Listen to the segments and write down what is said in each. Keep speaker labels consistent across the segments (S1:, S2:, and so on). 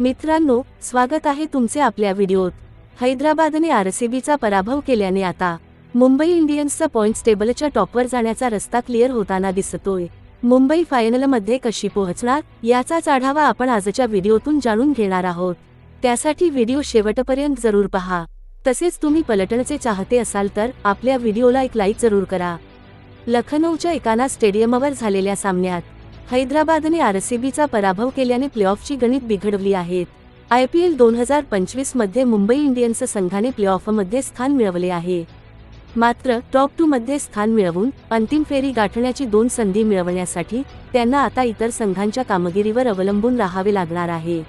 S1: मित्रांनो स्वागत आहे तुमचे आपल्या व्हिडिओत. हैदराबादने आरसीबीचा पराभव केल्याने आता मुंबई इंडियन्सचा पॉइंट्स टेबलच्या टॉपवर जाण्याचा रस्ता क्लिअर होताना दिसतोय. मुंबई फायनलमध्ये कशी पोहोचणार याचाच आढावा आपण आजच्या व्हिडिओतून जाणून घेणार आहोत. त्यासाठी व्हिडिओ शेवटपर्यंत जरूर पहा. तसेच तुम्ही पलटणचे चाहते असाल तर आपल्या व्हिडिओला एक लाईक जरूर करा. लखनौच्या एकाना स्टेडियमवर झालेल्या सामन्यात हैदराबादने आरसीबीचा पराभव केल्याने प्लेऑफची गणित बिघडवली आहेत आय पी एल दोन हजार पंचवीसमध्ये मुंबई इंडियन्स संघाने प्लेऑफमध्ये स्थान मिळवले आहे. मात्र टॉप टू मध्ये स्थान मिळवून अंतिम फेरी गाठण्याची दोन संधी मिळवण्यासाठी त्यांना आता इतर संघांच्या कामगिरीवर अवलंबून राहावे लागणार आहे.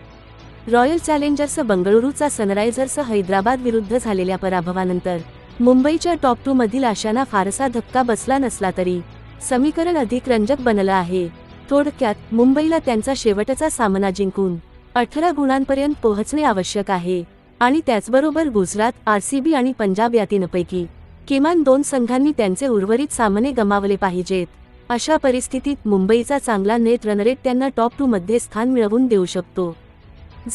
S1: रॉयल चॅलेंजर्स बंगळुरूचा सनरायझर्स हैदराबाद विरुद्ध झालेल्या पराभवानंतर मुंबईच्या टॉप टू मधील आशांना फारसा धक्का बसला नसला तरी समीकरण अधिक रंजक बनलं आहे. थोडक्यात मुंबईला त्यांचा शेवटचा सामना जिंकून अठरा गुणांपर्यंत पोहोचणे आवश्यक आहे. आणि त्याचबरोबर गुजरात आरसीबी आणि पंजाब या तीनपैकी किमान दोन संघांनी त्यांचे उर्वरित सामने गमावले पाहिजेत. अशा परिस्थितीत मुंबईचा चांगला नेट रनरेट त्यांना टॉप टू मध्ये स्थान मिळवून देऊ शकतो.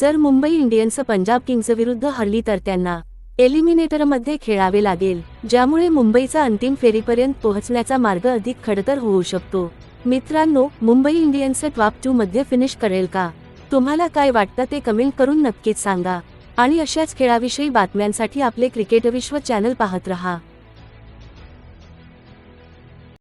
S1: जर मुंबई इंडियन्स पंजाब किंग्ज विरुद्ध हरली तर त्यांना एलिमिनेटरमध्ये खेळावे लागेल ज्यामुळे मुंबईचा अंतिम फेरीपर्यंत पोहोचण्याचा मार्ग अधिक खडतर होऊ शकतो. मित्रांनो मुंबई इंडियन्स टॉप टू मध्ये फिनिश करेल का? तुम्हाला काय वाटतं ते कमेंट करून नक्कीच सांगा. आणि अशाच खेळाविषयी बातम्यांसाठी आपले क्रिकेट विश्व चॅनल पाहत रहा.